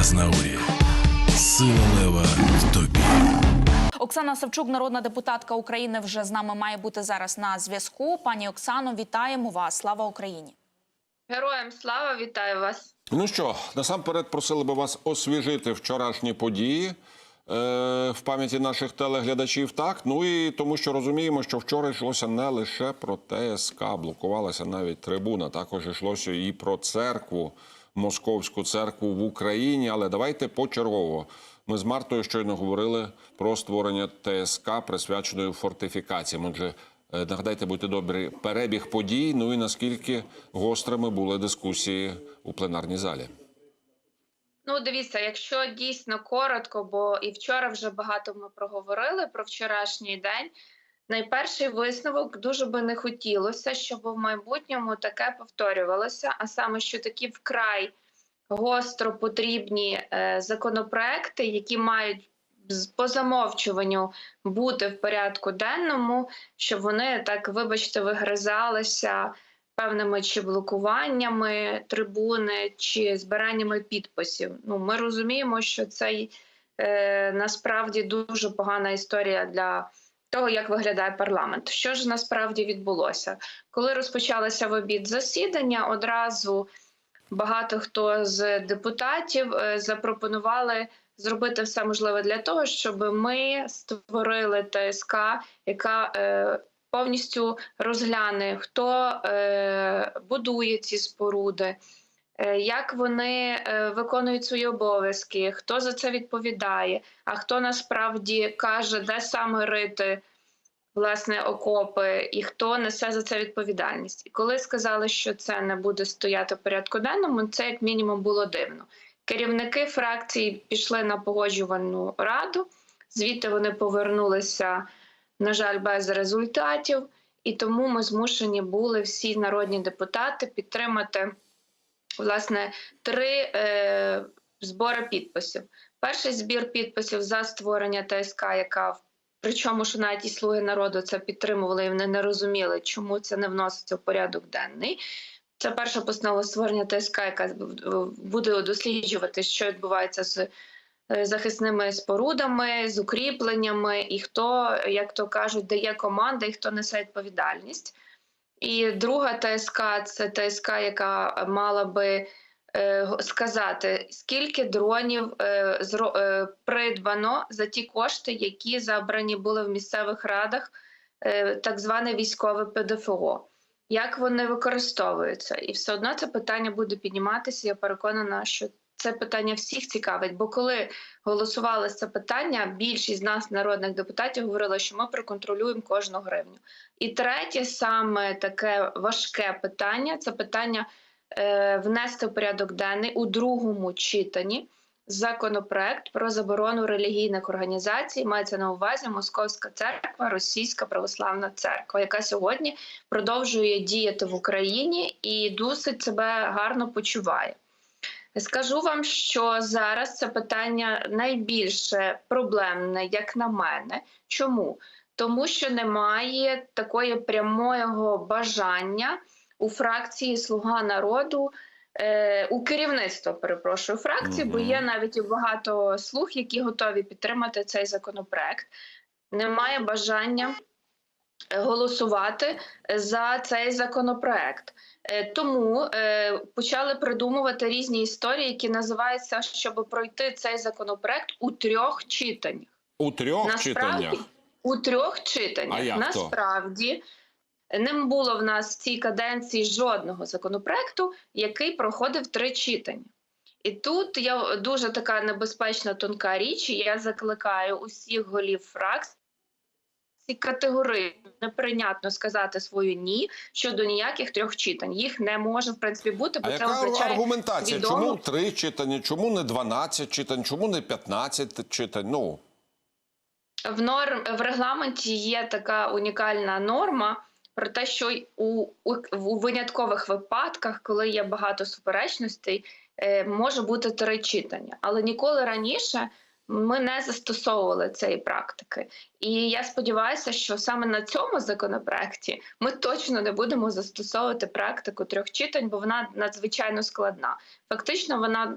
Азнаурі. Сила лева в тобі. Оксана Савчук, народна депутатка України, вже з нами має бути зараз на зв'язку. Пані Оксано, вітаємо вас. Слава Україні! Героям слава, вітаю вас. Ну що, насамперед просили би вас освіжити вчорашні події в пам'яті наших телеглядачів. Так, ну і тому, що розуміємо, що вчора йшлося не лише про ТСК, блокувалася навіть трибуна. Також йшлося і про церкву, московську церкву в Україні. Але давайте почергово. Ми з Мартою щойно говорили про створення ТСК, присвяченої фортифікаціям. Отже, е, нагадайте, будьте добрі, перебіг подій. Ну і наскільки гострими були дискусії у пленарній залі. Ну, дивіться, якщо дійсно коротко, бо і вчора вже багато ми проговорили про вчорашній день. Найперший висновок дуже би не хотілося, щоб в майбутньому таке повторювалося, а саме, що такі вкрай гостро потрібні е, законопроекти, які мають по замовчуванню бути в порядку денному, щоб вони так, вибачте, вигризалися певними чи блокуваннями трибуни, чи збираннями підписів. Ну, ми розуміємо, що це е, насправді дуже погана історія для того, як виглядає парламент. Що ж насправді відбулося? Коли розпочалося в обід засідання, одразу багато хто з депутатів е, запропонували зробити все можливе для того, щоб ми створили ТСК, яка е, повністю розгляне, хто е, будує ці споруди, е, як вони е, виконують свої обов'язки, хто за це відповідає, а хто насправді каже, де саме рити власне окопи, і хто несе за це відповідальність. І коли сказали, що це не буде стояти в порядку денному, це як мінімум було дивно. Керівники фракцій пішли на погоджувальну раду, звідти вони повернулися на жаль, без результатів, і тому ми змушені були всі народні депутати підтримати власне три е, збори підписів. Перший збір підписів за створення ТСК, яка причому що навіть і слуги народу це підтримували, і вони не розуміли, чому це не вноситься в порядок денний. Це перша постанова створення ТСК, яка буде досліджувати, що відбувається з захисними спорудами, з укріпленнями, і хто, як то кажуть, дає команди, і хто несе відповідальність. І друга ТСК це ТСК, яка мала би е, сказати, скільки дронів е, е, придбано за ті кошти, які забрані були в місцевих радах, е, так зване військове ПДФО. Як вони використовуються, і все одно це питання буде підніматися. Я переконана, що це питання всіх цікавить. Бо коли голосували це питання, більшість з нас, народних депутатів, говорила, що ми проконтролюємо кожну гривню. І третє, саме таке важке питання це питання е, внести в порядок денний у другому читанні законопроект про заборону релігійних організацій. Мається на увазі Московська церква, Російська православна церква, яка сьогодні продовжує діяти в Україні і досить себе гарно почуває. Скажу вам, що зараз це питання найбільше проблемне, як на мене. Чому? Тому що немає такої прямого бажання у фракції Слуга народу. е, У керівництва перепрошую фракції, бо є навіть і багато слуг, які готові підтримати цей законопроект. Немає бажання голосувати за цей законопроект. Е, Тому е, почали придумувати різні історії, які називаються, щоб пройти цей законопроект у трьох читаннях. У трьох читаннях. у трьох читаннях. А як то? Насправді не було в нас в цій каденції жодного законопроекту, який проходив три читання. І тут я дуже така небезпечна тонка річ. і Я закликаю усіх голів фракцій категорично неприйнятно сказати свою ні щодо ніяких трьох читань. Їх не може в принципі бути, бо А це яка означає аргументація? відомо- Чому три читання? Чому не 12 читань? Чому не 15 читань? Ну в норм в регламенті є така унікальна норма про те, що у, у, у виняткових випадках, коли є багато суперечностей, е, може бути три читання, але ніколи раніше. Ми не застосовували цієї практики, і я сподіваюся, що саме на цьому законопроекті ми точно не будемо застосовувати практику трьох читань, бо вона надзвичайно складна. Фактично, вона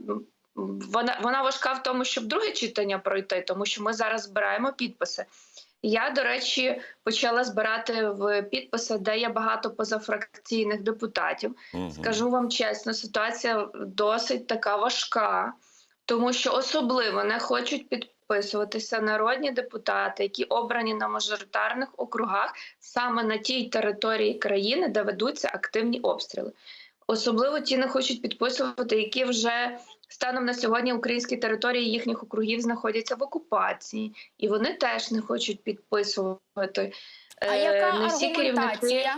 вона, вона важка в тому, щоб друге читання пройти, тому що ми зараз збираємо підписи. Я, до речі, почала збирати в підписи, де є багато позафракційних депутатів. Мгм. Скажу вам чесно, ситуація досить така важка, тому що особливо не хочуть підписуватися народні депутати, які обрані на мажоритарних округах саме на тій території країни, де ведуться активні обстріли. Особливо ті не хочуть підписувати, які вже станом на сьогодні українські території їхніх округів знаходяться в окупації, і вони теж не хочуть підписувати. А Е, яка не всі керівники аргументація?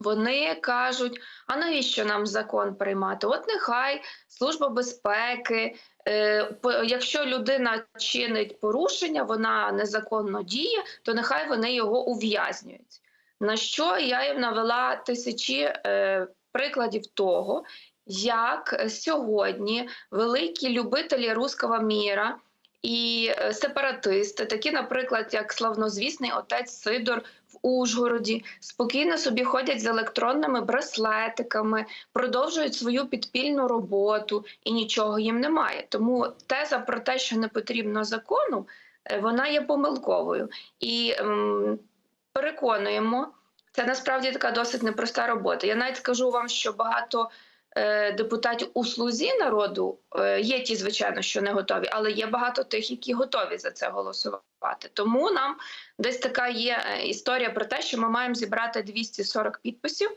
Вони кажуть: а навіщо нам закон приймати? От нехай служба безпеки. Е, якщо людина чинить порушення, вона незаконно діє, то нехай вони його ув'язнюють. На що я їм навела тисячі е, прикладів того, як сьогодні великі любителі руського міра і е, сепаратисти, такі, наприклад, як славнозвісний отець Сидор в Ужгороді, спокійно собі ходять з електронними браслетиками, продовжують свою підпільну роботу і нічого їм немає. Тому теза про те, що не потрібно закону, е, вона є помилковою. І ем, переконуємо, це насправді така досить непроста робота. Я навіть скажу вам, що багато депутатів у слузі народу е, є ті, звичайно, що не готові, але є багато тих, які готові за це голосувати. Тому нам десь така є е, історія про те, що ми маємо зібрати 240 підписів.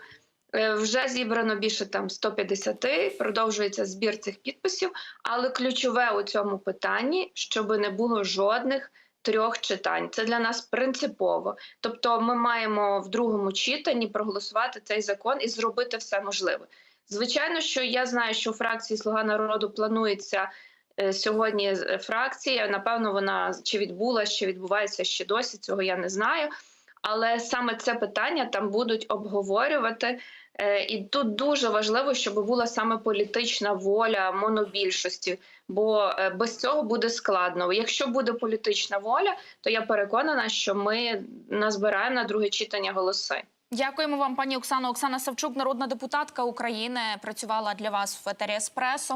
Е, Вже зібрано більше там 150, продовжується збір цих підписів. Але ключове у цьому питанні, щоб не було жодних трьох читань. Це для нас принципово. Тобто, ми маємо в другому читанні проголосувати цей закон і зробити все можливе. Звичайно, що я знаю, що у фракції Слуга народу планується е, сьогодні е, фракція. Напевно, вона чи відбулася, чи відбувається ще досі. Цього я не знаю. Але саме це питання там будуть обговорювати. Е, І тут дуже важливо, щоб була саме політична воля монобільшості, бо без цього буде складно. Якщо буде політична воля, то я переконана, що ми назбираємо на друге читання голоси. Дякуємо вам, пані Оксано. Оксана Савчук, народна депутатка України, працювала для вас в етері Еспресо.